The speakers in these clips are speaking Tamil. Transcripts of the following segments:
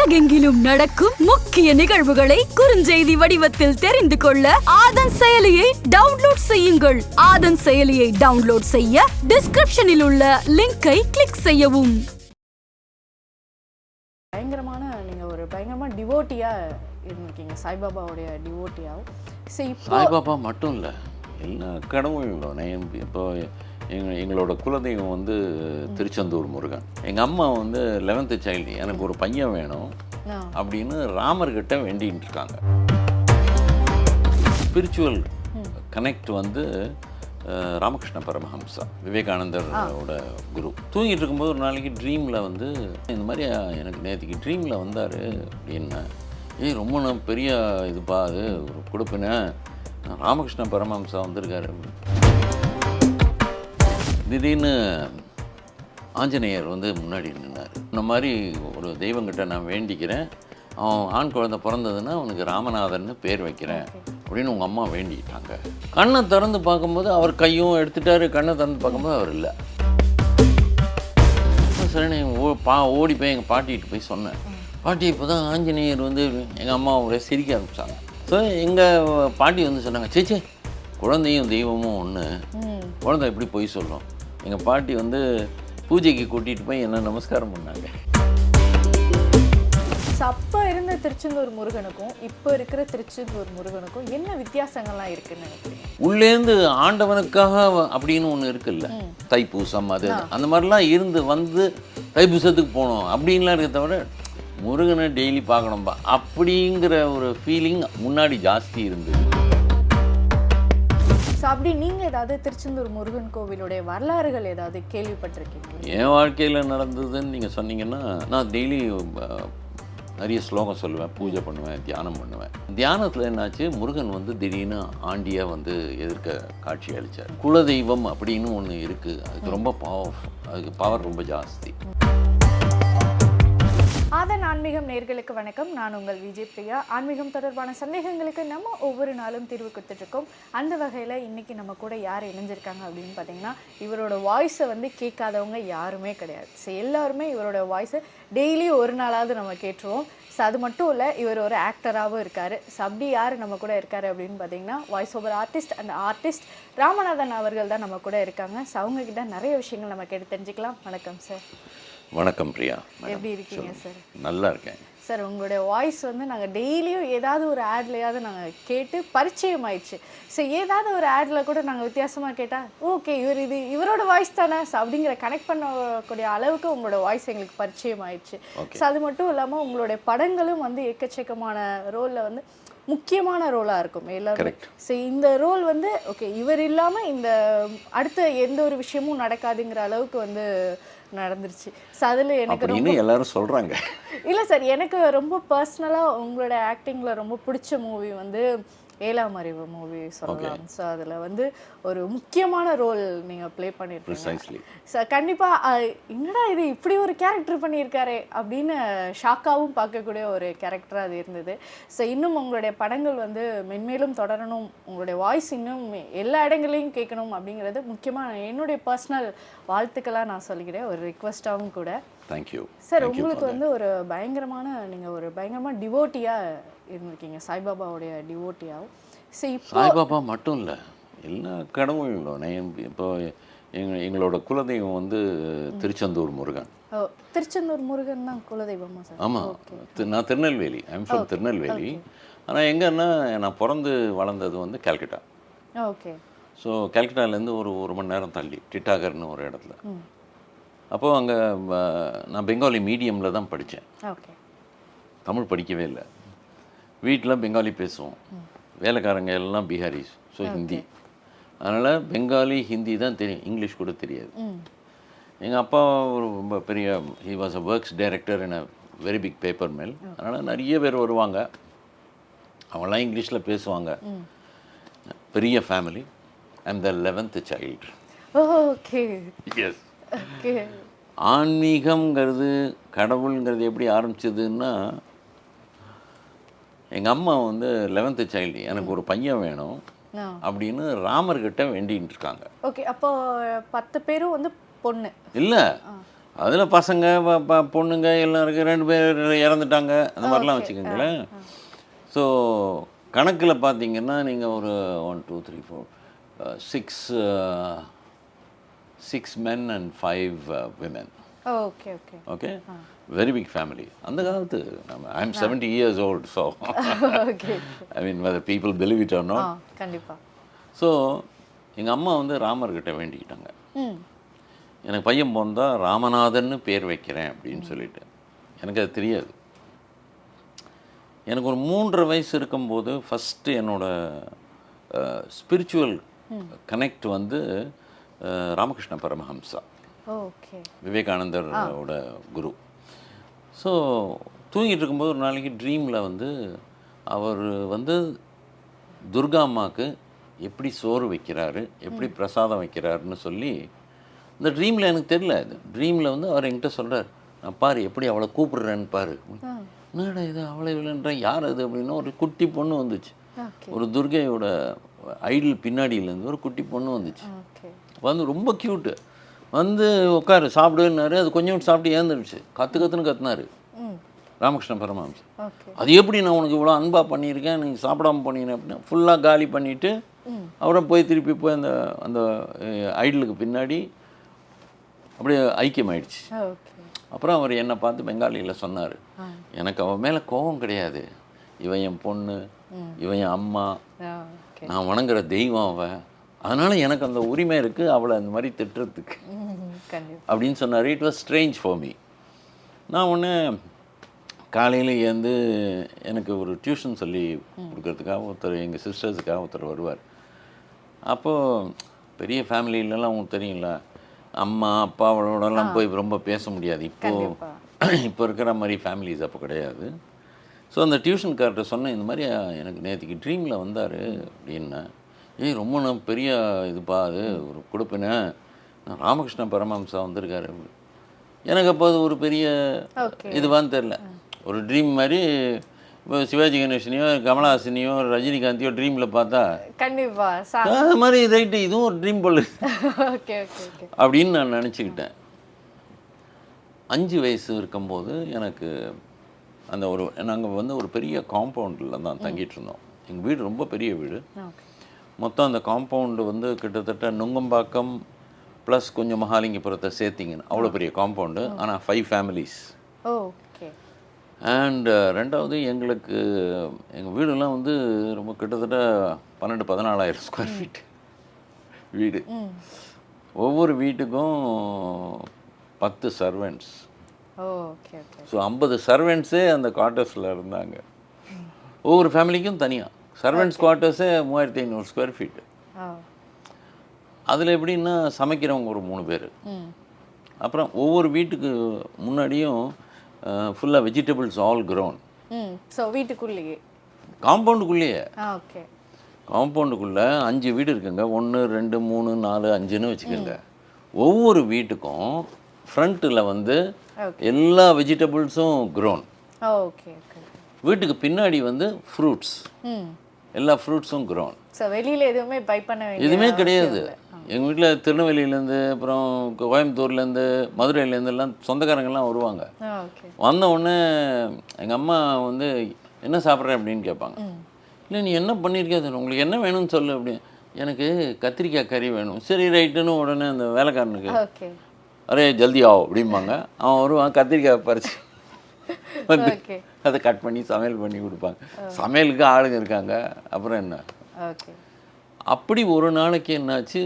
உலகெங்கிலும் நடக்கும் முக்கிய நிகழ்வுகளை குறுஞ்செய்தி வடிவத்தில் தெரிந்து கொள்ள ஆதன் செயலியை டவுன்லோட் செய்யுங்கள். ஆதன் செயலியை டவுன்லோட் செய்ய டிஸ்கிரிப்ஷனில் உள்ள லிங்கை கிளிக் செய்யவும். பயங்கரமான நீங்கள் ஒரு பயங்கரமான டிவோட்டியாக இருந்திருக்கீங்க. சாய்பாபாவுடைய டிவோட்டியாகவும் சாய்பாபா மட்டும் இல்லை எல்லா கடவுளும் இப்போ எங்க எங்களோட குலதெய்வம் வந்து திருச்செந்தூர் முருகன். எங்கள் அம்மா வந்து லெவன்த்து சைல்டு எனக்கு ஒரு பையன் வேணும். அப்படின்னு ராமர்கிட்ட வேண்டின்னு இருக்காங்க. ஸ்பிரிச்சுவல் கனெக்ட் வந்து ராமகிருஷ்ண பரமஹம்சா விவேகானந்தரோட குரு. தூங்கிட்டு இருக்கும்போது ஒரு நாளைக்கு ட்ரீமில் வந்து இந்த மாதிரி எனக்கு நேற்றுக்கு ட்ரீமில் வந்தார் அப்படின்னா. ஏய் ரொம்ப நான் பெரிய இதுப்பா அது ஒரு கொடுப்பின. ராமகிருஷ்ண பரமஹம்சா வந்திருக்காரு திடீர்னு ஆஞ்சநேயர் வந்து முன்னாடி நின்னார். இந்த மாதிரி ஒரு தெய்வங்கிட்ட நான் வேண்டிக்கிறேன். அவன் ஆண் குழந்தை பிறந்ததுன்னா அவனுக்கு ராமநாதன்னு பேர் வைக்கிறேன் அப்படின்னு உங்கள் அம்மா வேண்டிக்கிட்டாங்க கண்ணை திறந்து பார்க்கும்போது அவர் கையும் எடுத்துட்டாரு கண்ணை திறந்து பார்க்கும்போது அவர் இல்லை. சரி ஓ பா ஓடி போய் எங்கள் பாட்டிகிட்ட போய் சொன்னேன். பாட்டி இப்போ தான் ஆஞ்சநேயர் வந்து எங்கள் அம்மா ஒரே சிரிக்க ஆரம்பிச்சாங்க. ஸோ எங்கள் பாட்டி வந்து சொன்னாங்க சேச்சே குழந்தையும் தெய்வமும் ஒன்று குழந்தை எப்படி பொய் சொல்லும்? எங்கள் பாட்டி வந்து பூஜைக்கு கூட்டிகிட்டு போய் என்ன நமஸ்காரம் பண்ணாங்க. ஸோ அப்போ இருந்த திருச்செந்தூர் முருகனுக்கும் இப்போ இருக்கிற திருச்செந்தூர் முருகனுக்கும் என்ன வித்தியாசங்கள்லாம் இருக்குன்னு நினைக்கிறீங்க? உள்ளேந்து ஆண்டவனுக்காக அப்படின்னு ஒன்று இருக்குல்ல. தைப்பூசம் அது அந்த மாதிரிலாம் இருந்து வந்து தைப்பூசத்துக்கு போகணும் அப்படின்லாம் இருக்க தவிர முருகனை டெய்லி பார்க்கணும்பா. அப்படிங்கிற ஒரு ஃபீலிங் முன்னாடி ஜாஸ்தி இருந்தது. ஸோ அப்படி நீங்கள் ஏதாவது திருச்செந்தூர் முருகன் கோவிலுடைய வரலாறுகள் ஏதாவது கேள்விப்பட்டிருக்கீங்களா? என் வாழ்க்கையில் நடந்ததுன்னு நீங்கள் சொன்னீங்கன்னா நான் டெய்லி நிறைய ஸ்லோகம் சொல்லுவேன் பூஜை பண்ணுவேன் தியானம் பண்ணுவேன். தியானத்தில் என்னாச்சு? முருகன் வந்து திடீர்னு ஆண்டியாக வந்து எதிர்க்க காட்சி அளித்தார் குலதெய்வம் அப்படின்னு ஒன்று இருக்குது அதுக்கு ரொம்ப பவர் அதுக்கு பவர் ரொம்ப ஜாஸ்தி. ஆதன் ஆன்மீகம் நேர்களுக்கு வணக்கம். நான் உங்கள் விஜய் பிரியா. ஆன்மீகம் தொடர்பான சந்தேகங்களுக்கு நம்ம ஒவ்வொரு நாளும் தீர்வு கொடுத்துட்ருக்கோம். அந்த வகையில் இன்றைக்கி நம்ம கூட யார் இணைஞ்சிருக்காங்க அப்படின்னு பார்த்தீங்கன்னா இவரோட வாய்ஸை வந்து கேட்காதவங்க யாருமே கிடையாது. ஸோ எல்லாருமே இவரோட வாய்ஸை டெய்லி ஒரு நாளாவது நம்ம கேட்டுருவோம். ஸோ அது மட்டும் இல்லை இவர் ஒரு ஆக்டராகவும் இருக்கார். ஸோ அப்படி யார் நம்ம கூட இருக்கார் அப்படின்னு பார்த்தீங்கன்னா voice over artist and artist Ramanathan அவர்கள் தான் நம்ம கூட இருக்காங்க. ஸோ அவங்கக்கிட்ட நிறைய விஷயங்கள் நம்ம கேட்டு தெரிஞ்சுக்கலாம். வணக்கம் சார் வணக்கம் பிரியா. எப்படி இருக்கீங்க சார்? நல்லா இருக்கேன். சார் உங்களுடைய வாய்ஸ் வந்து நாங்கள் டெய்லியும் ஏதாவது ஒரு ஆட்லையாவது நாங்கள் கேட்டு பரிச்சயம் ஆயிடுச்சு ஸோ ஏதாவது ஒரு ஆடில் கூட நாங்கள் வித்தியாசமாக கேட்டால் ஓகே இவர் இது இவரோட வாய்ஸ் தானே? ஸோ அப்படிங்கிற கனெக்ட் பண்ணக்கூடிய அளவுக்கு உங்களோட வாய்ஸ் எங்களுக்கு பரிச்சயம் ஆயிடுச்சு ஸோ அது மட்டும் இல்லாமல் உங்களுடைய படங்களும் வந்து எக்கச்சக்கமான ரோலில் வந்து முக்கியமான ரோலாக இருக்கும் எல்லாருமே. ஸோ இந்த ரோல் வந்து ஓகே இவர் இல்லாமல் இந்த அடுத்த எந்த ஒரு விஷயமும் நடக்காதுங்கிற அளவுக்கு வந்து நடந்துருச்சு. ஸோ அதில் எனக்கு ரொம்ப எல்லாரும் சொல்கிறாங்க இல்லை சார் எனக்கு ரொம்ப பர்சனலாக உங்களோட ஆக்டிங்கில் ரொம்ப பிடிச்ச மூவி வந்து ஏழாம் அறிவு மூவி சொல்லலாம். ஸோ அதில் வந்து ஒரு முக்கியமான ரோல் நீங்கள் ப்ளே பண்ணியிருக்கீங்க சார் கண்டிப்பாக என்னடா இது இப்படி ஒரு கேரக்டர் பண்ணியிருக்காரே அப்படின்னு ஷாக்காகவும் பார்க்கக்கூடிய ஒரு கேரக்டராக அது இருந்தது. ஸோ இன்னும் உங்களுடைய படங்கள் வந்து மென்மேலும் தொடரணும் உங்களுடைய வாய்ஸ் இன்னும் எல்லா இடங்களையும் கேட்கணும் அப்படிங்கிறது முக்கியமாக என்னுடைய பர்சனல் வாழ்த்துக்களாக நான் சொல்லிக்கிறேன். ஒரு ரிக்வஸ்ட்டாகவும் கூட. தேங்க்யூ சார் உங்களுக்கு வந்து ஒரு பயங்கரமான நீங்கள் ஒரு பயங்கரமான டிவோட்டியாக இருந்திருக்கீங்க. சாய்பாபாவுடைய டிவோட்டியாகவும் இப்போ சாய்பாபா மட்டும் இல்லை எல்லா கடவுளும் நான் இப்போ எங்க எங்களோட குலதெய்வம் வந்து திருச்செந்தூர் முருகன். திருச்செந்தூர் முருகன் தான் குலதெய்வமா சார்? ஆமாம் நான் திருநெல்வேலி. I'm from Tirunelveli. ஆனால் எங்கன்னா நான் பிறந்து வளர்ந்தது வந்து கல்கட்டா. ஓகே. ஸோ கல்கட்டாலேருந்து ஒரு ஒரு மணி நேரம் தள்ளி டிட்டாகர்னு ஒரு இடத்துல. அப்போது அங்கே நான் பெங்காலி மீடியமில் தான் படித்தேன். ஓகே. தமிழ் படிக்கவே இல்லை. வீட்டில் பெங்காலி பேசுவோம். வேலைக்காரங்க எல்லாம் பீகாரிஸ் ஸோ ஹிந்தி. அதனால் பெங்காலி ஹிந்தி தான் தெரியும். இங்கிலீஷ் கூட தெரியாது. எங்கள் அப்பா ஒரு ரொம்ப பெரிய he was a works director in a very big paper mill அதனால் நிறைய பேர் வருவாங்க. அவங்களாம் இங்கிலீஷில் பேசுவாங்க. பெரிய family I'm the eleventh child okay yes okay ஆன்மீகம்ங்கிறது கடவுளுங்கிறது எப்படி ஆரம்பிச்சதுன்னா எங்கள் அம்மா வந்து லெவன்த்து சைல்டு எனக்கு ஒரு பையன் வேணும் அப்படின்னு ராமர்கிட்ட வேண்டின்னு இருக்காங்க. ஓகே அப்போ பத்து பேரும் வந்து பொண்ணு. இல்லை. அதில் பசங்க பொண்ணுங்க எல்லாம் ரெண்டு பேர் இறந்துட்டாங்க. அந்த மாதிரிலாம் வச்சுக்கோங்களேன். ஸோ கணக்கில் பார்த்தீங்கன்னா நீங்கள் ஒரு one two three four six six men and five women okay okay. Okay very big family அந்த காலத்து நம்ம I am seventy years old so I mean whether people believe it or not கண்டிப்பா. ஸோ எங்கள் அம்மா வந்து ராமர்கிட்ட வேண்டிக்கிட்டாங்க. எனக்கு பையன் பிறந்தா ராமநாதன்னு பேர் வைக்கிறேன் அப்படின்னு சொல்லிட்டு. எனக்கு அது தெரியாது. எனக்கு ஒரு மூன்றரை வயசு இருக்கும்போது ஃபஸ்ட்டு என்னோட ஸ்பிரிச்சுவல் கனெக்ட் வந்து ராமகிருஷ்ண பரமஹம்சா. ஓகே விவேகானந்தரோட குரு. ஸோ தூங்கிட்டு இருக்கும்போது ஒரு நாளைக்கு ட்ரீமில் வந்து அவர் வந்து துர்கா அம்மாவுக்கு எப்படி சோறு வைக்கிறாரு எப்படி பிரசாதம் வைக்கிறாருன்னு சொல்லி இந்த ட்ரீமில் எனக்கு தெரியல. இது ட்ரீமில் வந்து அவர் என்கிட்ட சொல்கிறார் நான் பாரு எப்படி அவளை கூப்பிடுறேன்னு பாரு. என்னடா இது அவளை இல்லைன்ற யார் அது அப்படின்னா ஒரு குட்டி பொண்ணு வந்துச்சு. ஒரு துர்கையோட ஐடில் பின்னாடியிலேருந்து ஒரு குட்டி பொண்ணு வந்துச்சு. வந்து ரொம்ப க்யூட்டு வந்து உட்காரு சாப்பிடுன்னாரு. அது கொஞ்சம் சாப்பிட்டு ஏந்துருச்சு. கற்று கற்றுன்னு கத்துனாரு. ராமகிருஷ்ண பரமஹம்சர் ஓகே. அது எப்படி நான் உனக்கு இவ்வளோ அன்பாக பண்ணியிருக்கேன் நீங்கள் சாப்பிடாம பண்ணீங்க அப்படின்னா ஃபுல்லாக காலி பண்ணிவிட்டு அப்புறம் போய் திருப்பி போய் அந்த அந்த ஐடலுக்கு பின்னாடி அப்படியே ஐக்கியமாயிடுச்சு. அப்புறம் அவர் என்னை பார்த்து பெங்காலியில் சொன்னார். எனக்கு அவன் மேலே கோபம் கிடையாது. இவன் என் பொண்ணு இவன் என் அம்மா. நான் வணங்குற தெய்வம் அவன். அதனால் எனக்கு அந்த உரிமை இருக்குது அவளை அந்த மாதிரி திட்டுறதுக்கு. அப்படின்னு சொன்னார். It was strange for me நான் ஒன்று காலையில் ஏந்து எனக்கு ஒரு டியூஷன் சொல்லி கொடுக்கறதுக்காக ஒருத்தர் எங்கள் சிஸ்டர்ஸுக்காக ஒருத்தர் வருவார். அப்போது பெரிய ஃபேமிலியிலலாம் உங்களுக்கு தெரியும்ல அம்மா அப்பா அவளோடலாம் போய் ரொம்ப பேச முடியாது. இப்போது இப்போ இருக்கிற மாதிரி ஃபேமிலிஸ் அப்போ கிடையாது. ஸோ அந்த டியூஷன்கார்ட்ட சொன்னேன் இந்த மாதிரி எனக்கு நேற்றுக்கு ட்ரீமில் வந்தார் அப்படின்னா ஏய் ரொம்ப நான் பெரிய இதுப்பா அது ஒரு கொடுப்பின. ராமகிருஷ்ண பரமஹம்சா வந்திருக்காரு. எனக்கு அப்போ அது ஒரு பெரிய. இதுவான்னு தெரில ஒரு ட்ரீம் மாதிரி இப்போ சிவாஜி கணேசனையோ கமலஹாசனையோ ரஜினிகாந்தையோ ட்ரீமில் பார்த்தா கண்டிப்பா சா அது மாதிரி ரைட்டு இதுவும் ஒரு ட்ரீம் போல அப்படின்னு நான் நினச்சிக்கிட்டேன். அஞ்சு வயசு இருக்கும்போது எனக்கு அந்த ஒரு நாங்கள் வந்து ஒரு பெரிய காம்பவுண்டில் தான் தங்கிட்டு இருந்தோம். எங்கள் வீடு ரொம்ப பெரிய வீடு. மொத்தம் அந்த காம்பவுண்டு வந்து கிட்டத்தட்ட நுங்கம்பாக்கம் ப்ளஸ் கொஞ்சம் மகாலிங்கபுரத்தை சேர்த்திங்கன்னு அவ்வளோ பெரிய காம்பவுண்டு ஆனால் ஃபைவ் ஃபேமிலிஸ் ஓகே. அண்ட் ரெண்டாவது எங்களுக்கு எங்கள் வீடெல்லாம் வந்து ரொம்ப கிட்டத்தட்ட பன்னெண்டு பதினாலாயிரம் ஸ்கொயர் ஃபீட் வீடு. ஒவ்வொரு வீட்டுக்கும் பத்து சர்வெண்ட்ஸ் ஸோ ஐம்பது சர்வெண்ட்ஸே அந்த குவார்ட்டர்ஸில் இருந்தாங்க. ஒவ்வொரு ஃபேமிலிக்கும் தனியாக சர்வெண்ட்ஸ் குவார்ட்டர்ஸே மூவாயிரத்தி ஐநூறு ஸ்கொயர் ஃபீட்டு அதில் எப்படின்னா சமைக்கிறவங்க ஒரு மூணு பேர். அப்புறம் ஒவ்வொரு வீட்டுக்கு முன்னாடியும் ஃபுல்லாக வெஜிடபிள்ஸ் ஆல் ம். ஸோ வீட்டுக்குள்ளேயே. காம்பவுண்டுக்குள்ளேயே. ஓகே காம்பவுண்டுக்குள்ளே அஞ்சு வீடு இருக்குங்க. ஒன்று ரெண்டு மூணு நாலு அஞ்சுன்னு வச்சுக்கோங்க. ஒவ்வொரு வீட்டுக்கும் ஃப்ரண்ட்டில் வந்து. எல்லா வெஜிடபிள்ஸும் grown. ஓகே வீட்டுக்கு பின்னாடி வந்து ஃப்ரூட்ஸ் எல்லா ஃப்ரூட்ஸும் grown. ஸோ வெளியில எதுவுமே பை பண்ண எதுவுமே கிடையாது. எங்கள் வீட்டில் திருநெல்வேலியிலேருந்து அப்புறம் கோயம்புத்தூர்லேருந்து மதுரையிலேருந்து எல்லாம் சொந்தக்காரங்கெல்லாம் வருவாங்க. வந்த உடனே எங்கள் அம்மா வந்து என்ன சாப்பிட்ற? அப்படின்னு கேட்பாங்க. இல்லை நீ என்ன பண்ணியிருக்கே உங்களுக்கு என்ன வேணும்னு சொல்லு. அப்படின்னு எனக்கு கத்திரிக்காய் கறி வேணும். சரி ரைட்டுன்னு உடனே அந்த வேலைக்காரனுக்கு அரே ஜல்தி ஆகும் அப்படிம்பாங்க. அவன் வருவான் கத்திரிக்காய் பறிச்சு. வந்து அதை கட் பண்ணி சமையல் பண்ணி கொடுப்பாங்க. சமையலுக்கு ஆளுங்க இருக்காங்க. அப்புறம் என்ன? அப்படி ஒரு நாளைக்கு என்னாச்சு?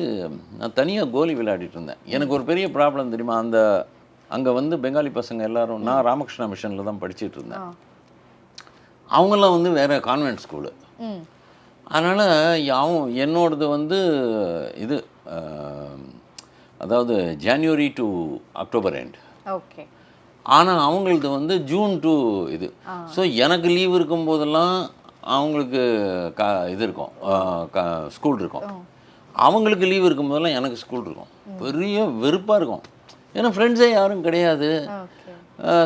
நான் தனியாக கோலி விளையாடிட்டு இருந்தேன். எனக்கு ஒரு பெரிய ப்ராப்ளம் தெரியுமா? அந்த அங்கே வந்து பெங்காலி பசங்க எல்லாரும் நான் ராமகிருஷ்ணா மிஷனில் தான் படிச்சிட்டு இருந்தேன். ஆ. அவங்கெல்லாம் வந்து வேறு கான்வென்ட் ஸ்கூலு அதனால் அவன் என்னோடது வந்து இது அதாவது January to October end okay ஆனால் அவங்களது வந்து ஜூன் டு இது. ஸோ எனக்கு லீவ் இருக்கும்போதெல்லாம் அவங்களுக்கு க இது இருக்கும். ஸ்கூல் இருக்கும். அவங்களுக்கு லீவ் இருக்கும்போதெல்லாம் எனக்கு ஸ்கூல் இருக்கும். பெரிய வெறுப்பாக இருக்கும். ஏன்னா ஃப்ரெண்ட்ஸே யாரும் கிடையாது.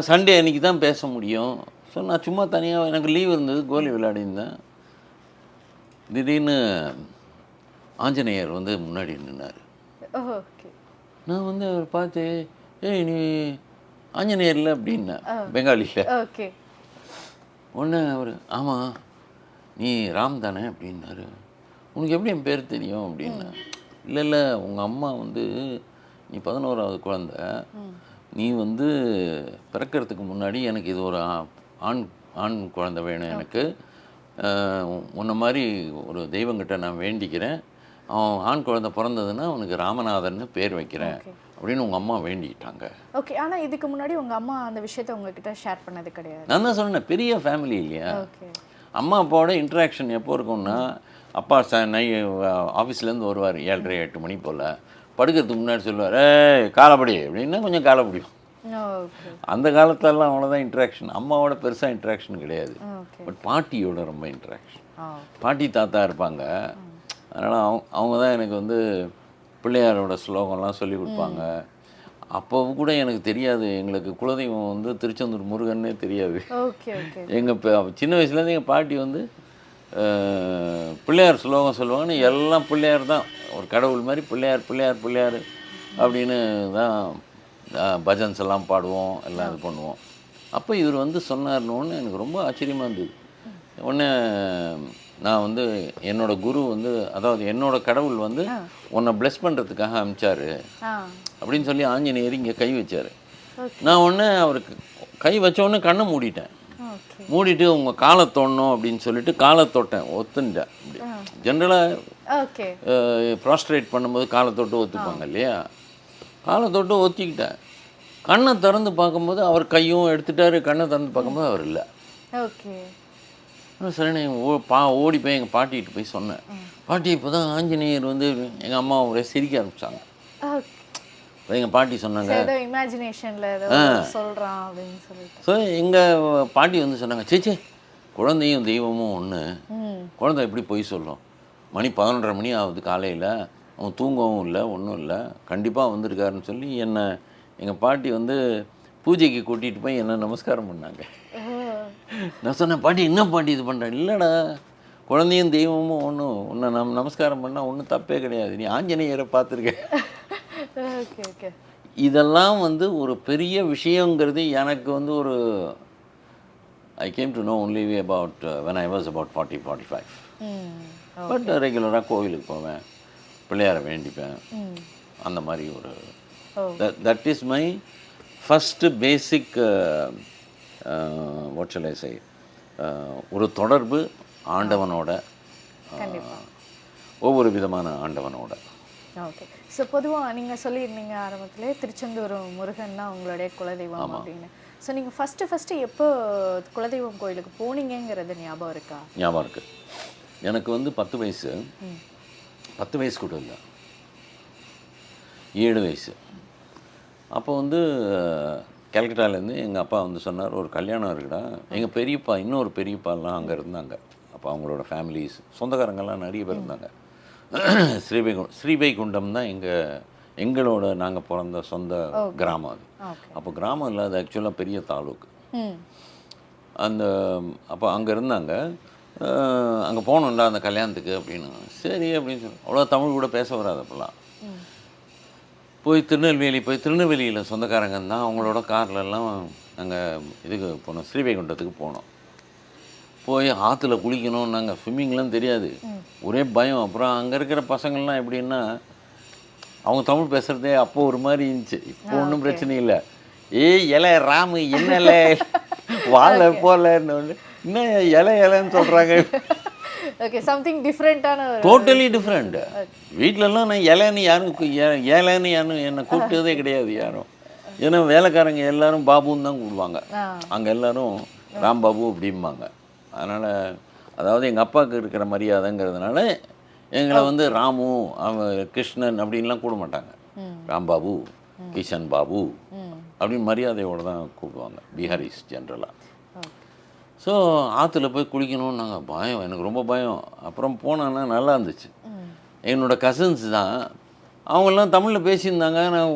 சண்டே அன்னைக்கு தான் பேச முடியும். ஸோ நான் சும்மா தனியாக எனக்கு லீவ் இருந்தது. கோலி விளையாடிருந்தேன் திடீர்னு ஆஞ்சநேயர் வந்து முன்னாடி நின்னார். நான் வந்து அவர் பார்த்து ஏய் நீ ஆஞ்சநேயர்ல அப்படின்னா பெங்காலியில் ஓகே. உடனே அவர் ஆமாம் நீ ராம் தானே? அப்படின்னாரு. உனக்கு எப்படி என் பேர் தெரியும்? அப்படின்னா இல்லை இல்லை உங்கள் அம்மா வந்து நீ பதினோராவது குழந்தை. நீ வந்து பிறக்கிறதுக்கு முன்னாடி எனக்கு இது ஒரு ஆண் ஆண் குழந்தை வேணும் எனக்கு. உன்னை மாதிரி ஒரு தெய்வங்கிட்ட நான் வேண்டிக்கிறேன். அவன் ஆண் குழந்தை பிறந்ததுன்னா அவனுக்கு ராமநாதன்னு பேர் வைக்கிறேன் அப்படின்னு உங்கள் அம்மா வேண்டிக்கிட்டாங்க ஓகே ஆனா இதுக்கு முன்னாடி உங்க அம்மா அந்த விஷயத்தை உங்ககிட்ட ஷேர் பண்ணது கிடையாது. நான் தான் சொன்னேன் பெரிய ஃபேமிலி இல்லையா? அம்மா அப்பாவோட இன்ட்ராக்ஷன் எப்போ இருக்கும்னா அப்பா ச நை ஆஃபீஸ்லேருந்து வருவார் ஏழரை எட்டு மணி போல். படுக்கிறதுக்கு முன்னாடி சொல்லுவார் ஏய் காலப்படி அப்படின்னா கொஞ்சம் காலப்படியும் அந்த காலத்துலலாம் அவ்வளோதான் இன்ட்ராக்ஷன் அம்மாவோட பெருசாக இன்ட்ராக்ஷன் கிடையாது. பட் பாட்டியோட ரொம்ப இன்ட்ராக்ஷன் பாட்டி தாத்தா இருப்பாங்க. அதனால் அவங்க அவங்க தான் எனக்கு வந்து பிள்ளையாரோட ஸ்லோகம்லாம் சொல்லி கொடுப்பாங்க. அப்போ கூட எனக்கு தெரியாது. எங்களுக்கு குலதெய்வம் வந்து திருச்செந்தூர் முருகன்னே தெரியாது. எங்கள் சின்ன வயசுலேருந்து எங்கள் பாட்டி வந்து பிள்ளையார் ஸ்லோகம் சொல்லுவாங்கன்னு எல்லாம் பிள்ளையார் தான். ஒரு கடவுள் மாதிரி பிள்ளையார் பிள்ளையார் பிள்ளையார் அப்படின்னு தான் பஜன்ஸ் எல்லாம் பாடுவோம் எல்லாம் இது பண்ணுவோம். அப்போ இவர் வந்து சொன்னார்னு எனக்கு ரொம்ப ஆச்சரியமாக இருந்தது. உடனே நான் வந்து என்னோட குரு வந்து அதாவது என்னோட கடவுள் வந்து உன்னை ப்ளெஸ் பண்ணுறதுக்காக அனுப்பிச்சாரு ஆ. அப்படின்னு சொல்லி ஆஞ்சநேயர் இங்கே கை வச்சார். ஓகே. நான் ஒன்று அவருக்கு கை வச்ச உடனே கண்ணை மூடிட்டேன். ஓகே. மூடிட்டு உங்கள் காலை தொடணும் அப்படின்னு சொல்லிட்டு காலை தொட்டேன் ஒத்துட்டேன் ஜென்ரலாக ஓகே. ப்ராஸ்ட்ரேட் பண்ணும்போது காலை தொட்டு ஒத்துப்பாங்க இல்லையா? காலை தொட்டு ஒத்திக்கிட்டேன். கண்ணை திறந்து பார்க்கும்போது அவர் கையும் எடுத்துட்டாரு கண்ணை திறந்து பார்க்கும்போது அவர் இல்லை. ஓகே சரி நான் ஓ பா ஓடி போய் எங்கள் பாட்டிகிட்ட போய் சொன்னேன். பாட்டி இப்போ தான் ஆஞ்சநேயர் வந்து எங்கள் அம்மா ஒரே சிரிக்க அப்ப எங்கள் பாட்டி சொன்னாங்க ஸோ எங்கள் பாட்டி வந்து சொன்னாங்க சேச்சே குழந்தையும் தெய்வமும் ஒன்று குழந்தை எப்படி பொய் சொல்லும்? மணி பதினொன்றரை மணி ஆகுது காலையில் அவன் தூங்கவும் இல்லை ஒன்றும் இல்லை கண்டிப்பாக வந்திருக்காருன்னு சொல்லி என்னை எங்கள் பாட்டி வந்து பூஜைக்கு கூட்டிகிட்டு போய் என்ன நமஸ்காரம் பண்ணாங்க. நான் சொன்னேன் பாட்டி என்ன பாட்டி இது பண்ணுறேன் இல்லைடா. குழந்தையும் தெய்வமும் ஒன்றும் உன்னை நம் நமஸ்காரம் பண்ணால் ஒன்றும் தப்பே கிடையாது. நீ ஆஞ்சநேயரை பார்த்துருக்க. இதெல்லாம் வந்து ஒரு பெரிய விஷயங்கிறது எனக்கு வந்து ஒரு I came to know only about when I was about forty forty five but ரெகுலராக கோவிலுக்கு போவேன். பிள்ளையாரை வேண்டிப்பேன். அந்த மாதிரி ஒரு that is my first basic what I say ஒரு தொடர்பு ஆண்டவனோட ஒவ்வொரு விதமான ஆண்டவனோட. ஓகே ஸோ பொதுவாக நீங்கள் சொல்லியிருந்தீங்க ஆரம்பத்திலே திருச்செந்தூர் முருகன் தான் உங்களுடைய குலதெய்வம் அப்படின்னு. ஸோ நீங்கள் ஃபஸ்ட்டு ஃபஸ்ட்டு எப்போ குலதெய்வம் கோயிலுக்கு போனீங்கங்கிறது ஞாபகம் இருக்கா? ஞாபகம் இருக்கு. எனக்கு வந்து பத்து வயசு. பத்து வயசு கூட இல்லை. ஏழு வயசு. அப்போ வந்து கல்கட்டாலேருந்து எங்கள் அப்பா வந்து சொன்னார் ஒரு கல்யாணம் இருக்குடா. எங்கள் பெரியப்பா இன்னொரு பெரியப்பாலாம் அங்கே இருந்தாங்க. அப்போ அவங்களோட ஃபேமிலிஸ் சொந்தக்காரங்கெல்லாம் நிறைய பேர் இருந்தாங்க. ஸ்ரீவைகுண்டம் ஸ்ரீவைகுண்டம் தான் எங்கள் எங்களோட நாங்கள் பிறந்த சொந்த கிராமம் அது. அப்போ கிராமம் இல்லை அது ஆக்சுவலாக பெரிய தாலுக்கு ம். அந்த அப்போ அங்கே இருந்தாங்க. அங்கே போகணும்டா அந்த கல்யாணத்துக்கு அப்படின்னு. சரி அப்படின்னு சொல்லி அவ்வளோ தமிழ் கூட பேச வராது அப்போல்லாம் போய் திருநெல்வேலி போய் திருநெல்வேலியில் சொந்தக்காரங்க தான் அவங்களோட கார்ல எல்லாம் நாங்கள் இதுக்கு போனோம் ஸ்ரீவைகுண்டத்துக்கு போனோம். போய் ஆற்றுல குளிக்கணும் நாங்கள் ஸ்விம்மிங்லாம் தெரியாது. ஒரே பயம். அப்புறம் அங்கே இருக்கிற பசங்கள்லாம் எப்படின்னா அவங்க தமிழ் பேசுகிறதே அப்போ ஒரு மாதிரி இருந்துச்சு. இப்போ ஒன்றும் பிரச்சனை இல்லை. ஏய் இலை ராமு என்ன இலை வாழை போலன்னு ஒன்று என்ன இலை இலைன்னு சொல்கிறாங்க ஓகே சம்திங் டிஃப்ரெண்ட்டான டோட்டலி டிஃப்ரெண்ட் வீட்டிலலாம் நான் இலைன்னு யாரும் கு- ஏ- ஏழைன்னு யாரும் என்னை கூப்பிட்டதே கிடையாது யாரும். ஏன்னா வேலைக்காரங்க எல்லாரும் பாபுன்னு தான் கூப்பிடுவாங்க. ஆ. அங்கே எல்லாரும் ராம்பாபு அப்படிம்பாங்க. அதனால் அதாவது எங்கள் அப்பாவுக்கு இருக்கிற மரியாதைங்கிறதுனால எங்களை வந்து ராமு அவன் கிருஷ்ணன் அப்படின்லாம் கூட மாட்டாங்க. ராம்பாபு கிஷன் பாபு அப்படின்னு மரியாதையோடு தான் கூப்பிடுவாங்க. பீகாரிஸ் ஜென்ரலாக ஸோ ஆற்றுல போய் குளிக்கணும்னு நாங்கள் பயம் எனக்கு ரொம்ப பயம். அப்புறம் போனேன்னா நல்லா இருந்துச்சு. ம் என்னோட கசின்ஸ் தான். அவங்கெல்லாம் தமிழில் பேசியிருந்தாங்க. நான்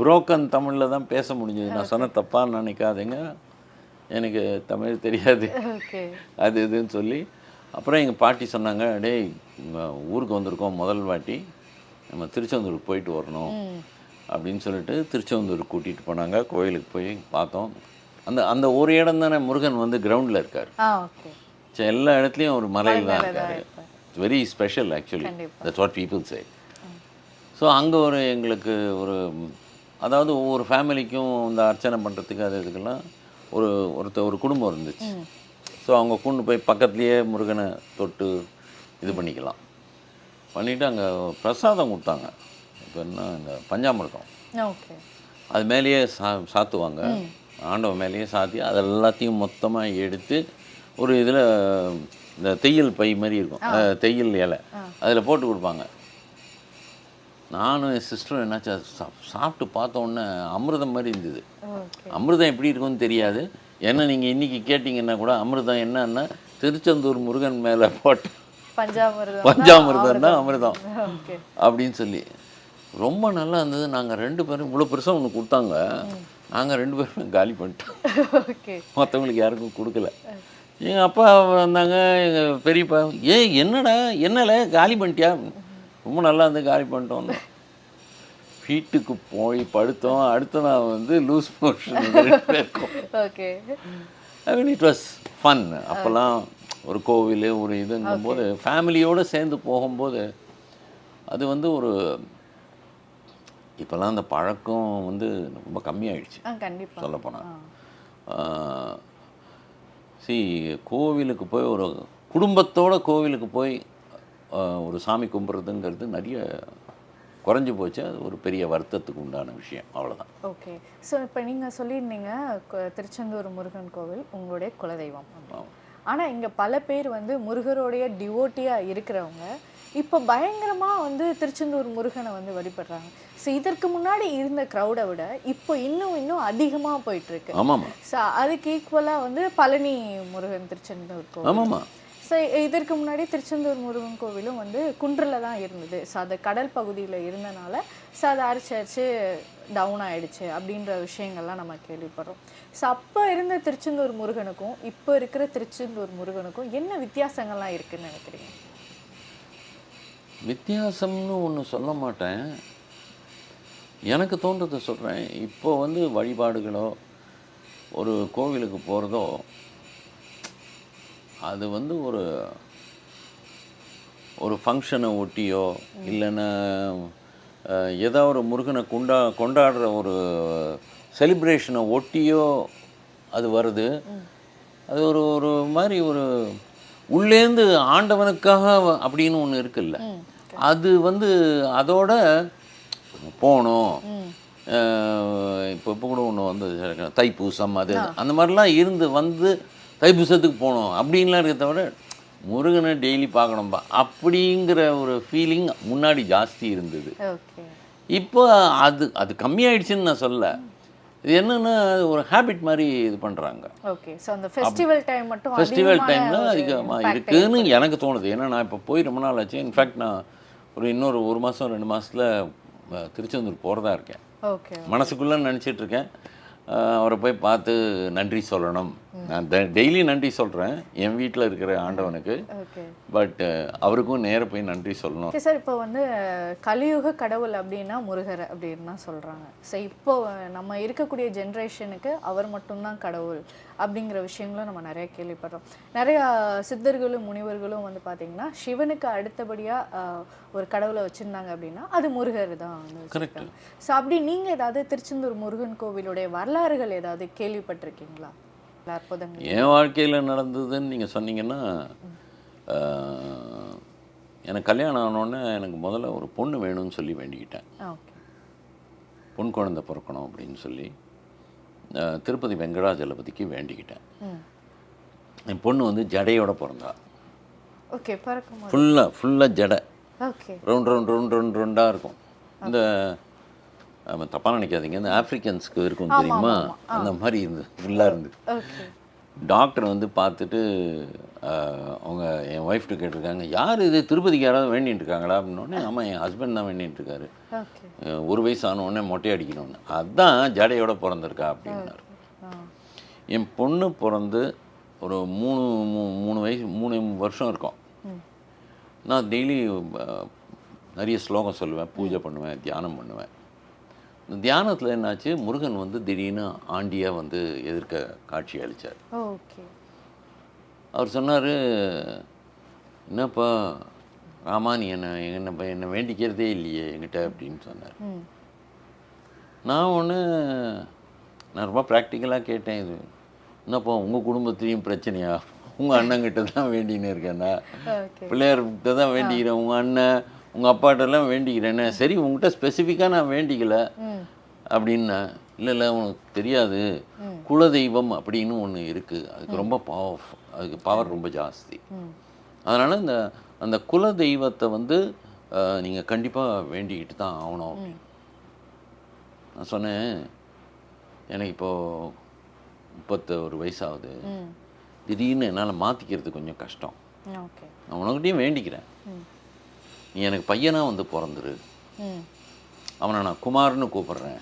புரோக்கன் தமிழில் தான் பேச முடிஞ்சது. நான் சொன்ன தப்பான்னு நினைக்காதீங்க. எனக்கு தமிழ் தெரியாது. அது இதுன்னு சொல்லி. அப்புறம் எங்கள் பாட்டி சொன்னாங்க இங்க ஊருக்கு வந்திருக்கோம் முதல் வாட்டி. நம்ம திருச்செந்தூருக்கு போயிட்டு வரணும். அப்படின்னு சொல்லிட்டு திருச்செந்தூர் கூட்டிகிட்டு போனாங்க. கோயிலுக்கு போய் பார்த்தோம். அந்த அந்த ஒரு இடம் தானே முருகன் வந்து கிரவுண்டில் இருக்கார். எல்லா இடத்துலையும் ஒரு மலையில் தான் இருக்காரு. It's very special actually. That's what people say so அங்கே ஒரு எங்களுக்கு ஒரு அதாவது ஒவ்வொரு ஃபேமிலிக்கும் இந்த அர்ச்சனை பண்ணுறதுக்கு அது இதுக்கெல்லாம் ஒரு ஒருத்த ஒரு குடும்பம் இருந்துச்சு. ஸோ அவங்க கொண்டு போய் பக்கத்துலேயே முருகனை தொட்டு இது பண்ணிக்கலாம். பண்ணிவிட்டு அங்கே பிரசாதம் கொடுத்தாங்க. இப்போ என்ன இந்த பஞ்சாமிர்தம். ஓகே. அது மேலேயே சா சாத்துவாங்க. ஆண்டவன் மேலேயே சாத்தி அது எல்லாத்தையும் மொத்தமாக எடுத்து ஒரு இதில் இந்த தையல் பை மாதிரி இருக்கும். தையல் இலை. அதில் போட்டு கொடுப்பாங்க. நானும் என் சிஸ்டரும் என்னாச்சு சாப்பிட்டு பார்த்த உடனே அமிர்தம் மாதிரி இருந்தது. அமிர்தம் எப்படி இருக்கும்னு தெரியாது. ஏன்னா நீங்கள் இன்றைக்கி கேட்டிங்கன்னா கூட அமிர்தம் என்னன்னா திருச்செந்தூர் முருகன் மேலே போட்ட பஞ்சாமிர்தம். பஞ்சாமிர்தம் தான் அமிர்தம். அப்படின்னு சொல்லி. ரொம்ப நல்லா இருந்தது. நாங்கள் ரெண்டு பேரும் இவ்வளோ பெருசாக ஒன்று கொடுத்தாங்க. நாங்கள் ரெண்டு பேரும் காலி பண்ணிட்டோம். ஓகே. மற்றவங்களுக்கு யாருக்கும் கொடுக்கல. எங்கள் அப்பா வந்தாங்க எங்கள் பெரியப்பா ஏய் என்னடா என்னல? காலி பண்ணிட்டியா? ரொம்ப நல்லா இருந்து காலி பண்ணிட்டோம். வீட்டுக்கு போய் படுத்தோம். அடுத்த நாள் வந்து loose motion okay. I mean it was fun அப்போல்லாம் ஒரு கோவில் ஒரு இதுங்கும்போது ஃபேமிலியோடு சேர்ந்து போகும்போது அது வந்து ஒரு இப்போல்லாம் அந்த பழக்கம் வந்து ரொம்ப கம்மியாயிடுச்சு. ஆ கண்டிப்பா. சொல்லப்போனால் சி கோவிலுக்கு போய் ஒரு குடும்பத்தோட கோவிலுக்கு போய் ஒரு சாமி கும்பிட்றதுங்கிறது நிறைய குறைஞ்சி போச்சு. அது ஒரு பெரிய வருத்தத்துக்கு உண்டான விஷயம். அவ்வளோதான் ஓகே. ஸோ இப்போ நீங்கள் சொல்லியிருந்தீங்க திருச்செந்தூர் முருகன் கோவில் உங்களுடைய குலதெய்வம் அப்படின்னு. ஆனா இங்க பல பேர் வந்து முருகருடைய டிவோட்டியா இருக்கிறவங்க இப்போ பயங்கரமா வந்து திருச்செந்தூர் முருகனை வந்து வழிபடுறாங்க. ஸோ இதற்கு முன்னாடி இருந்த க்ரௌடை விட இப்போ இன்னும் இன்னும் அதிகமா போயிட்டு இருக்கு ஆமாம்மா ஸோ அதுக்கு ஈக்குவலா வந்து பழனி முருகன் திருச்செந்தூர் கோவில். ஸோ இதற்கு முன்னாடி திருச்செந்தூர் முருகன் கோவிலும் வந்து குன்றில் தான் இருந்தது. ஸோ அது கடல் பகுதியில் இருந்தனால ஸோ அதை அரிச்சு அரிச்சு டவுன் ஆயிடுச்சு அப்படின்ற விஷயங்கள்லாம் நம்ம கேள்விப்படுறோம். ஸோ அப்போ இருந்த திருச்செந்தூர் முருகனுக்கும் இப்போ இருக்கிற திருச்செந்தூர் முருகனுக்கும் என்ன வித்தியாசங்கள்லாம் இருக்குன்னு நினைக்கிறீங்க? வித்தியாசம்னு ஒன்று சொல்ல மாட்டேன். எனக்கு தோன்றதை சொல்கிறேன் இப்போ வந்து வழிபாடுகளோ ஒரு கோவிலுக்கு போகிறதோ அது வந்து ஒரு ஒரு ஃபங்க்ஷனை ஒட்டியோ இல்லைன்னா ஏதோ ஒரு முருகனை கொண்டா கொண்டாடுற ஒரு செலிப்ரேஷனை ஒட்டியோ அது வருது. அது ஒரு ஒரு மாதிரி ஒரு உள்ளேந்து ஆண்டவனுக்காக அப்படின்னு ஒன்று இருக்குல்ல. அது வந்து அதோட போகணும் இப்போ இப்போ கூட ஒன்று வந்து தைப்பூசம் அது. அந்த மாதிரிலாம் இருந்து வந்து தைப்பூசத்துக்கு போகணும் அப்படின்லாம் இருக்க தவிர முருகனை டெய்லி பார்க்கணும்பா. அப்படிங்கிற ஒரு ஃபீலிங் முன்னாடி ஜாஸ்தி இருந்தது. இப்போ அது அது கம்மியாயிடுச்சுன்னு நான் சொல்ல இது என்னன்னா ஒரு ஹேபிட் மாதிரி இது பண்ணுறாங்க ஓகே. ஸோ அந்த ஃபெஸ்டிவல் டைம் மட்டும் ஃபெஸ்டிவல் டைமில் அதிகமாக இருக்குன்னு எனக்கு தோணுது. ஏன்னா நான் இப்போ போய் ரொம்ப நாள் ஆச்சு. இன்ஃபேக்ட் நான் ஒரு இன்னொரு ஒரு மாதம் ரெண்டு மாதத்தில் திருச்செந்தூர் போகிறதா இருக்கேன். ஓகே மனசுக்குள்ளே நினச்சிட்டு இருக்கேன். அஹ் அவரை போய் பார்த்து நன்றி சொல்லணும். நான் டெய்லி நன்றி சொல்கிறேன் என் வீட்டில் இருக்கிற ஆண்டவனுக்கு. பட் அவருக்கும் நேரா போய் நன்றி சொல்லணும். சார் இப்போ வந்து கலியுக கடவுள் அப்படின்னா முருகர் அப்படின்னு தான் சொல்கிறாங்க ஸோ இப்போ நம்ம இருக்கக்கூடிய ஜென்ரேஷனுக்கு அவர் மட்டும்தான் கடவுள் அப்படிங்கிற விஷயங்களும் நம்ம நிறைய கேள்விப்படுறோம். நிறையா சித்தர்களும் முனிவர்களும் வந்து பார்த்தீங்கன்னா சிவனுக்கு அடுத்தபடியாக ஒரு கடவுளை வச்சுருந்தாங்க அப்படின்னா அது முருகர் தான் வந்து ஸோ அப்படி நீங்கள் ஏதாவது திருச்செந்தூர் முருகன் கோவிலுடைய வரலாறுகள் ஏதாவது கேள்விப்பட்டிருக்கீங்களா? என் வாழ்க்கையில் நடந்ததுன்னு நீங்கள் சொன்னீங்கன்னா எனக்கு கல்யாணம் ஆனோடனே எனக்கு முதல்ல ஒரு பொண்ணு வேணும்னு சொல்லி வேண்டிக்கிட்டேன். பொன் குழந்தை பிறக்கணும் அப்படின்னு சொல்லி திருப்பதி வெங்கடாஜலபதிக்கு வேண்டிக்கிட்டேன். என் பொண்ணு வந்து ஜடையோட பிறந்தா. ஓகே ஃபுல்லாக ஃபுல்லாக ஜடை. Okay. Round round round round ரவுண்டாக இருக்கும். இந்த தப்பாக நினைக்காதீங்க. இந்த ஆப்ரிக்கன்ஸ்க்கு இருக்கும் தெரியுமா? அந்த மாதிரி இருந்து ஃபுல்லாக இருந்து. டாக்டர் வந்து பார்த்துட்டு அவங்க என் ஒய்ஃப்ட்டு கேட்டிருக்காங்க யார் இது? திருப்பதிக்கு யாராவது வேண்டிட்டு இருக்காங்களா? அப்படின்னோடனே ஆமாம் என் ஹஸ்பண்ட் தான் வேண்டிட்டு இருக்காரு. ஒரு வயசு ஆன உடனே மொட்டை அடிக்கணும்னு. அதான் ஜடையோட பிறந்திருக்கா அப்படின்னாரு. என் பொண்ணு பிறந்து ஒரு மூணு மூ- மூணு வயசு மூணு வருஷம் இருக்கும். நான் டெய்லி நிறைய ஸ்லோகம் சொல்லுவேன் பூஜை பண்ணுவேன் தியானம் பண்ணுவேன். தியானத்தில் என்னாச்சு? முருகன் வந்து திடீர்னு ஆண்டியாக வந்து எதிர்க்க காட்சி அளித்தார் ஓகே. அவர் சொன்னார் என்னப்பா ராமா நீ என்ன என்ன என்னை வேண்டிக்கிறதே இல்லையே என்கிட்ட அப்படின்னு சொன்னார். நான் ஒன்று நான் ரொம்ப ப்ராக்டிக்கலாக கேட்டேன் இது. என்னப்பா உங்கள் குடும்பத்துலேயும் பிரச்சனையா? உங்கள் அண்ணங்கிட்ட தான் வேண்டின்னு இருக்கேன்னா பிள்ளையார்கிட்ட தான் வேண்டிக்கிறேன். உங்கள் அண்ணன் உங்கள் அப்பாட்டெல்லாம் வேண்டிக்கிறேன்னு. சரி உங்ககிட்ட ஸ்பெசிஃபிக்காக நான் வேண்டிக்கல. அப்படின்னா இல்லை இல்லை உனக்கு தெரியாது. குலதெய்வம் அப்படின்னு ஒன்று இருக்குது அதுக்கு ரொம்ப பவர் அதுக்கு பவர் ரொம்ப ஜாஸ்தி. அதனால் இந்த அந்த குல தெய்வத்தை வந்து நீங்கள் கண்டிப்பாக வேண்டிக்கிட்டு தான் ஆகணும் நான் சொன்னேன் எனக்கு இப்போது முப்பத்தொரு வயசாகுது. திடீர்னு என்னால் மாற்றிக்கிறது கொஞ்சம் கஷ்டம். ஓகே. நான் உனக்கிட்டையும் வேண்டிக்கிறேன். நீ எனக்கு பையனாக வந்து பிறந்துரு. அவனை நான் குமார்னு கூப்பிடுறேன்.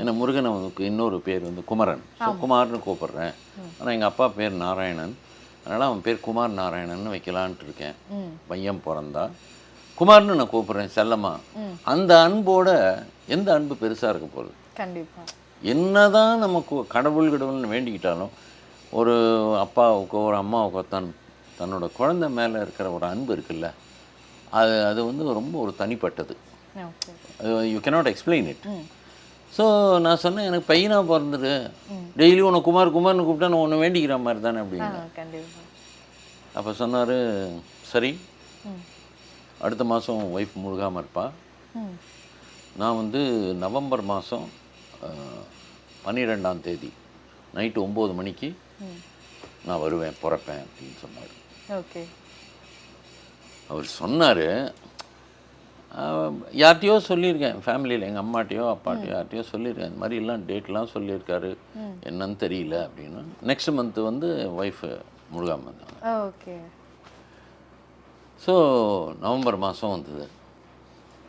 ஏன்னா முருகனுக்கு இன்னொரு பேர் வந்து குமரன். ஸோ குமார்னு கூப்பிடுறேன். ஆனால் எங்கள் அப்பா பேர் நாராயணன். அதனால் அவன் பேர் குமார் நாராயணன் வைக்கலான்ட்டு இருக்கேன். பையன் பிறந்தா. குமார்னு நான் கூப்பிடுறேன் செல்லம்மா. அந்த அன்போட எந்த அன்பு பெருசாக இருக்க போகுது? கண்டிப்பா. என்னதான் நமக்கு கடவுள் கடவுள்னு வேண்டிக்கிட்டாலும் ஒரு அப்பாவுக்கோ ஒரு அம்மாவுக்கோ தன் தன்னோட குழந்தை மேலே இருக்கிற ஒரு அன்பு இருக்குல்ல? அது அது வந்து ரொம்ப ஒரு தனிப்பட்டது. You cannot explain it so நான் சொன்னேன் எனக்கு பையனாக பிறந்துரு டெய்லி உன்னை குமார் குமார்னு கூப்பிட்டா நான் உன்னை வேண்டிக்கிற மாதிரி தானே அப்படின்னு. அப்போ சொன்னார் சரி அடுத்த மாதம் ஒய்ஃப் முழுகாமல் இருப்பா. நான் வந்து நவம்பர் மாதம் பன்னிரெண்டாம் தேதி நைட்டு ஒம்பது மணிக்கு நான் வருவேன் பிறப்பேன் அப்படின்னு சொன்னார். ஓகே. அவர் சொன்னார். யார்கிட்டயோ சொல்லியிருக்கேன். ஃபேமிலியில் எங்கள் அம்மாட்டையோ அப்பாட்டையோ யார்கிட்டயோ சொல்லியிருக்கேன். இந்த மாதிரி எல்லாம் டேட்லாம் சொல்லியிருக்காரு. என்னன்னு தெரியல அப்படின்னு. நெக்ஸ்ட் மந்த்து வந்து ஒய்ஃபு முழுகாமல் வந்தாங்க. ஓகே ஸோ நவம்பர் மாதம் வந்தது.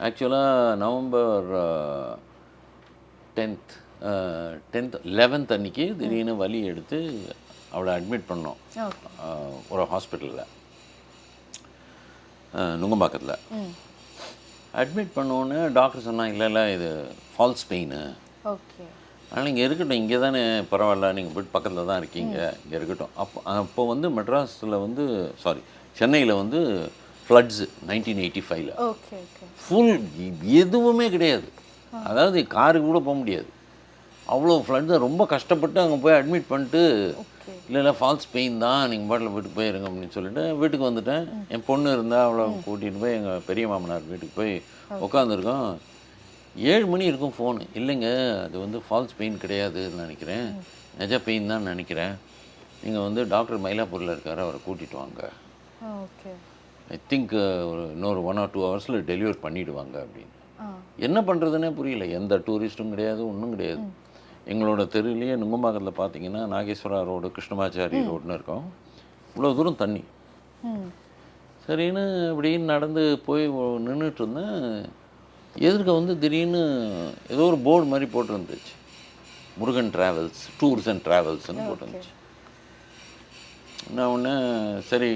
ஆக்சுவலாக நவம்பர் டென்த் டென்த் லெவன்த் அன்னைக்கு திடீர்னு வலி எடுத்து அவளை அட்மிட் பண்ணோம். ஒரு ஹாஸ்பிட்டலில் நுங்கம்பாக்கத்தில். அட்மிட் பண்ணோன்னே டாக்டர் சொன்னாங்க இல்லை இல்லை இது ஃபால்ஸ் பெயின் ஓகே அதனால் இங்கே இருக்கட்டும் இங்கே தானே பரவாயில்ல நீங்கள் போய்ட்டு பக்கத்தில் தான் இருக்கீங்க இங்கே இருக்கட்டும். அப்போ அப்போ வந்து மெட்ராஸில் வந்து சாரி சென்னையில் வந்து ஃப்ளட்ஸு நைன்டீன் எயிட்டி ஃபைவ்ல ஓகே ஓகே ஃபுல் எதுவுமே கிடையாது. அதாவது காருக்கு கூட போக முடியாது. அவ்வளோ ஃப்ளட் ரொம்ப கஷ்டப்பட்டு அங்கே போய் அட்மிட் பண்ணிட்டு இல்லை இல்லை ஃபால்ஸ் பெயின் தான். நீங்கள் பாட்டில் வீட்டுக்கு போயிருங்க அப்படின்னு சொல்லிட்டு வீட்டுக்கு வந்துட்டேன். என் பொண்ணு இருந்தால் அவளை கூட்டிகிட்டு போய் எங்கள் பெரிய மாமனார் வீட்டுக்கு போய் உட்காந்துருக்கோம் ஏழு மணி இருக்கும் ஃபோனு இல்லைங்க அது வந்து ஃபால்ஸ் பெயின் கிடையாதுன்னு நினைக்கிறேன். நிஜ பெயின் தான் நினைக்கிறேன். நீங்கள் வந்து டாக்டர் மயிலாப்பூரில் இருக்கார் அவரை கூட்டிகிட்டு வாங்க. ஓகே ஐ திங்க் ஒரு இன்னொரு ஒன் ஆர் டூ ஹவர்ஸில் டெலிவர் பண்ணிடுவாங்க அப்படின்னு. என்ன பண்ணுறதுனே புரியல. எந்த டூரிஸ்ட்டும் கிடையாது ஒன்றும் கிடையாது. எங்களோட தெருவிலேயே நுங்கம்பாக்கத்தில் பார்த்தீங்கன்னா நாகேஸ்வரா ரோடு கிருஷ்ணமாச்சாரி ரோடுன்னு இருக்கும். இவ்வளோ தூரம் தண்ணி. சரின்னு அப்படின்னு நடந்து போய் நின்றுட்டு இருந்தேன். எதிர்க்க வந்து திடீர்னு ஏதோ ஒரு போர்டு மாதிரி போட்டிருந்துச்சு. முருகன் ட்ராவல்ஸ் டூர்ஸ் அண்ட் ட்ராவல்ஸ்னு போட்டிருந்துச்சு. நான் ஒன்று சரி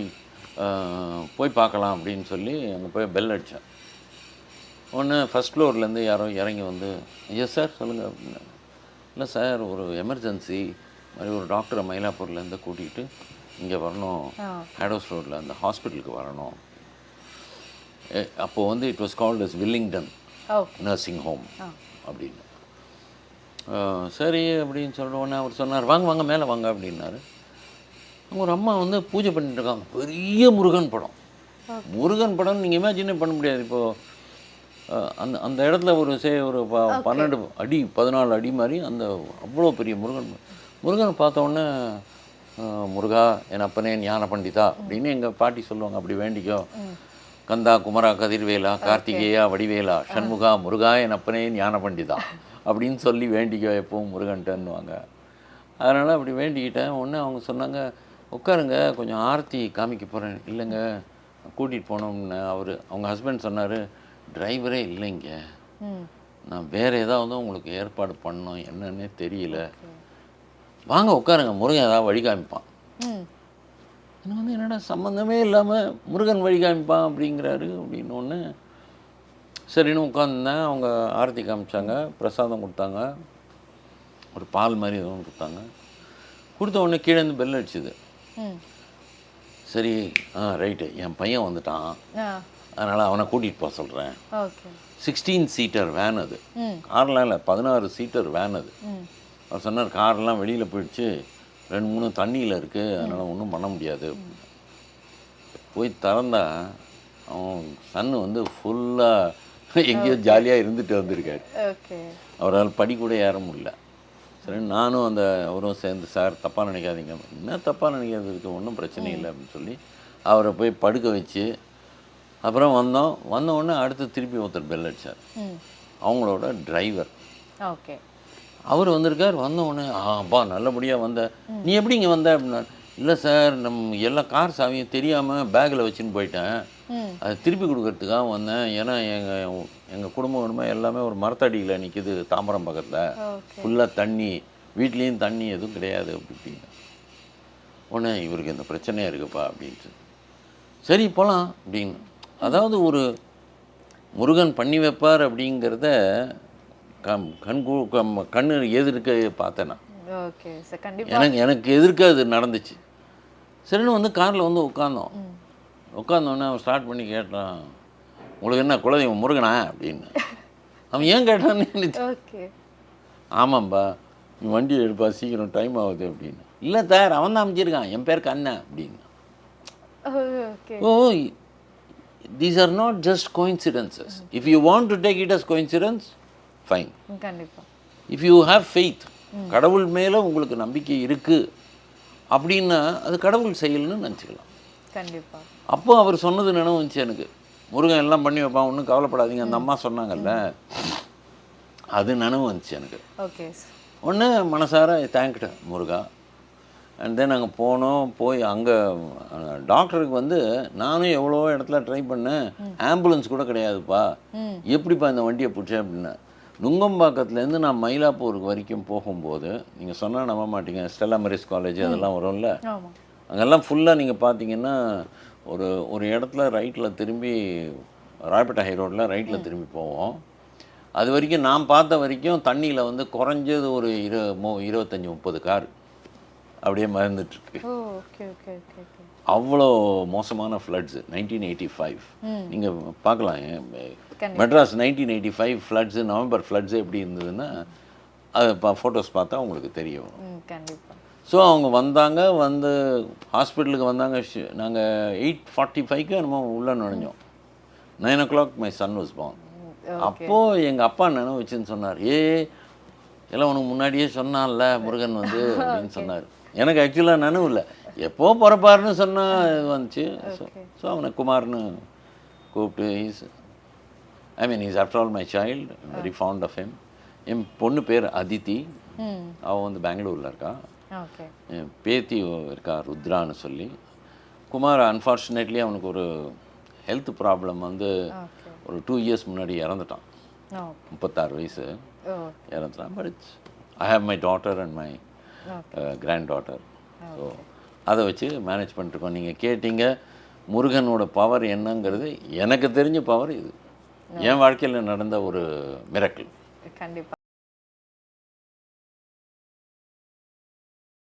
போய் பார்க்கலாம் அப்படின்னு சொல்லி அங்கே போய் பெல் அடித்தேன் ஒன்று ஃபஸ்ட் ஃப்ளோர்லேருந்து யாரோ இறங்கி வந்து எஸ் சார் சொல்லுங்கள் அப்படின்னு இல்லை சார் ஒரு எமர்ஜென்சி மாதிரி ஒரு டாக்டரை மயிலாப்பூர்லேருந்து கூட்டிகிட்டு இங்கே வரணும். ஹேடோஸ் ரோட்டில் அந்த ஹாஸ்பிட்டலுக்கு வரணும். அப்போது வந்து it was called as Wellington nursing home. அப்படின்னு. சரி அப்படின்னு சொல்லிட்டு உடனே அவர் சொன்னார் வாங்க வாங்க மேலே வாங்க அப்படின்னாரு. ஒரு அம்மா வந்து பூஜை பண்ணிட்டு இருக்காங்க. பெரிய முருகன் படம். முருகன் படம் நீங்கள் இமேஜினே பண்ண முடியாது இப்போது அந்த அந்த இடத்துல ஒரு சே ஒரு ப- பன்னெண்டு அடி பதினாலு அடி மாதிரி அந்த அவ்வளோ பெரிய முருகன் முருகனை பார்த்த உடனே ஆ, முருகா என் அப்பனே ஞான பண்டிதா அப்படின்னு எங்கள் பாட்டி சொல்லுவாங்க. அப்படி வேண்டிக்கோ. கந்தா குமரா கதிர்வேலா கார்த்திகேயா வடிவேலா சண்முகா முருகா என் அப்பனே ஞான பண்டிதா அப்படின்னு சொல்லி வேண்டிக்கோ எப்பவும் முருகன்ட்டன்னுவாங்க. அதனால் அப்படி வேண்டிக்கிட்டேன். ஒன்று அவங்க சொன்னாங்க உட்காருங்க கொஞ்சம் ஆர்த்தி காமிக்க போகிறேன் இல்லைங்க கூட்டிகிட்டு போனோம்னு அவர் அவங்க ஹஸ்பண்ட் சொன்னார் டிரைவரே இல்லைங்க. நான் வேறு ஏதாவது உங்களுக்கு ஏற்பாடு பண்ணோம் என்னன்னே தெரியல. வாங்க உட்காருங்க. முருகன் ஏதாவது வழி காமிப்பான். எனக்கு வந்து என்னடா சம்மந்தமே இல்லாமல் முருகன் வழி காமிப்பான் அப்படிங்கிறாரு அப்படின்னு ஒன்று சரின்னு உட்காந்துருந்தேன் அவங்க ஆரத்தி காமிச்சாங்க பிரசாதம் கொடுத்தாங்க. ஒரு பால் மாதிரி எதுவும் கொடுத்தாங்க. கொடுத்த உடனே கீழே இருந்து பெல் அடிச்சுது. சரி ஆ ரைட்டு என் பையன் வந்துட்டான். அதனால் அவனை கூட்டிகிட்டு போக சொல்கிறேன் சிக்ஸ்டீன் சீட்டர் வேன் அது. கார்லாம் இல்லை பதினாறு சீட்டர் வேன் அது. அவர் சொன்னார் கார்லாம் வெளியில் போயிடுச்சு. ரெண்டு மூணு தண்ணியில் இருக்குது அதனால் ஒன்றும் பண்ண முடியாது. போய் திறந்தா அவன் சன்னு வந்து ஃபுல்லாக எங்கேயோ ஜாலியாக இருந்துட்டு வந்திருக்காரு. அவரால் படி கூட ஏற முடியல. சரி நானும் அந்த அவரும் சேர்ந்து சார் தப்பாக நினைக்காதீங்க. என்ன தப்பாக நினைக்கிறதுக்கு ஒன்றும் பிரச்சனை இல்லை. அப்படின்னு சொல்லி அவரை போய் படுக்க வச்சு அப்புறம் வந்தோம். வந்த உடனே அடுத்து திருப்பி ஒருத்தர் பெல் அடிச்சார். ம். அவங்களோட டிரைவர் ஓகே. அவர் வந்திருக்கார். வந்த உடனே ஆ அப்பா நல்லபடியாக வந்த. நீ எப்படி இங்கே வந்த? அப்படின்னா இல்லை சார் நம்ம எல்லா கார் சாவியும் தெரியாமல் பேக்கில் வச்சுன்னு போயிட்டேன். அதை திருப்பி கொடுக்கறதுக்காக வந்தேன். ஏன்னா எங்கள் எங்கள் குடும்ப குடும்பம் எல்லாமே ஒரு மரத்தடியில் நிற்கிது தாம்பரம் பக்கத்தில். ஃபுல்லாக தண்ணி. வீட்லேயும் தண்ணி எதுவும் கிடையாது. அப்படி இப்படின்னு. உடனே இவருக்கு இந்த பிரச்சனையாக இருக்குப்பா. அப்படின்ட்டு. சரி போகலாம் அப்படின்னு அதாவது ஒரு முருகன் பண்ணி வைப்பார் அப்படிங்கிறத கம் கண் கு- கம் கண்ணு எதிர்க்க பார்த்தேன் நான். எனக்கு எனக்கு எதிர்க்க அது நடந்துச்சு. சரின்னு வந்து காரில் வந்து உட்காந்தோம். உட்காந்தோடனே அவன் ஸ்டார்ட் பண்ணி கேட்டான் உங்களுக்கு என்ன குலதெய்வம் முருகனா? அப்படின்னு. அவன் ஏன் கேட்டான்னு ஆமாம்பா நீ வண்டி எடுப்பா சீக்கிரம் டைம் ஆகுது அப்படின்னு. இல்லை சார் அவன் தான் அமைச்சிருக்கான் என் பேருக்கு அண்ணன் அப்படின்னு. ஓ these are not just coincidences if you want to take it as coincidence fine கண்டிப்பா. இஃப் யூ ஹேவ் ஃபெய்த் கடவுள் மேலே உங்களுக்கு நம்பிக்கை இருக்குது அப்படின்னா அது கடவுள் செயல்னு நினச்சிக்கலாம். கண்டிப்பா. அப்போ அவர் சொன்னது நினைவு வந்துச்சு எனக்கு. முருகன் எல்லாம் பண்ணி வைப்பான் ஒன்றும் கவலைப்படாதீங்க அந்த அம்மா சொன்னாங்கல்ல. அது நினைவு வந்துச்சு எனக்கு. ஓகே ஒன்று மனசார தேங்க்டு முருகா. அண்ட் தென் அங்கே போனோம் போய் அங்கே டாக்டருக்கு வந்து நானும் எவ்வளோ இடத்துல ட்ரை பண்ணேன். ஆம்புலன்ஸ் கூட கிடையாதுப்பா. எப்படிப்பா இந்த வண்டியை பிடிச்சேன் அப்படின்னா நுங்கம்பாக்கத்துலேருந்து நான் மயிலாப்பூருக்கு வரைக்கும் போகும்போது நீங்கள் சொன்னால் நம்ப மாட்டீங்க ஸ்டெல்லா மெரிஸ் காலேஜ் அதெல்லாம் வரும்ல? அங்கெல்லாம் ஃபுல்லாக நீங்கள் பார்த்தீங்கன்னா ஒரு ஒரு இடத்துல ரைட்டில் திரும்பி ராயப்பேட்டை ஹை ரோட்டில் ரைட்டில் திரும்பி போவோம். அது வரைக்கும் நான் பார்த்த வரைக்கும் தண்ணியில் வந்து குறைஞ்சது ஒரு இரு மு இருபத்தஞ்சி முப்பது கார். அப்படியே மறந்துட்டுருக்கு. அவ்வளோ மோசமான ஃப்ளட்ஸு நைன்டீன் எயிட்டி ஃபைவ். நீங்கள் பார்க்கலாம். Madras nineteen eighty five floods November floods எப்படி இருந்ததுன்னா அது இப்போ ஃபோட்டோஸ் பார்த்தா உங்களுக்கு தெரியும். ஸோ அவங்க வந்தாங்க வந்து ஹாஸ்பிட்டலுக்கு வந்தாங்க நாங்கள் எயிட் ஃபார்ட்டி ஃபைவ்க்கு நம்ம உள்ளே நுழைஞ்சோம். Nine o'clock my son was born. அப்போது எங்கள் அப்பா நினைவு வச்சுன்னு சொன்னார் ஏ எல்லாம் உனக்கு முன்னாடியே சொன்னான்ல முருகன் வந்து அப்படின்னு சொன்னார். எனக்கு ஆக்சுவலாக நினைவு இல்லை. எப்போ பிறப்பாருன்னு சொன்னால் வந்துச்சு. ஸோ ஸோ அவனை குமார்னு கூப்பிட்டு is I mean is after all my child very fond of him என் பொண்ணு பேர் அதித்தி அவள் வந்து பெங்களூரில் இருக்கா. என் பேத்தி இருக்கா ருத்ரான்னு சொல்லி. குமார் அன்ஃபார்ச்சுனேட்லி அவனுக்கு ஒரு ஹெல்த் ப்ராப்ளம் வந்து ஒரு டூ இயர்ஸ் முன்னாடி இறந்துட்டான். முப்பத்தாறு வயசு ஓ இறந்துட்டான். But it's I have my daughter and my granddaughter so அதை வச்சு மேனேஜ் பண்ணிட்டுருக்கோம். நீங்கள் கேட்டீங்க முருகனோட பவர் என்னங்கிறது எனக்கு தெரிஞ்ச பவர் இது. என் வாழ்க்கையில் நடந்த ஒரு மிரக்கல் கண்டிப்பா.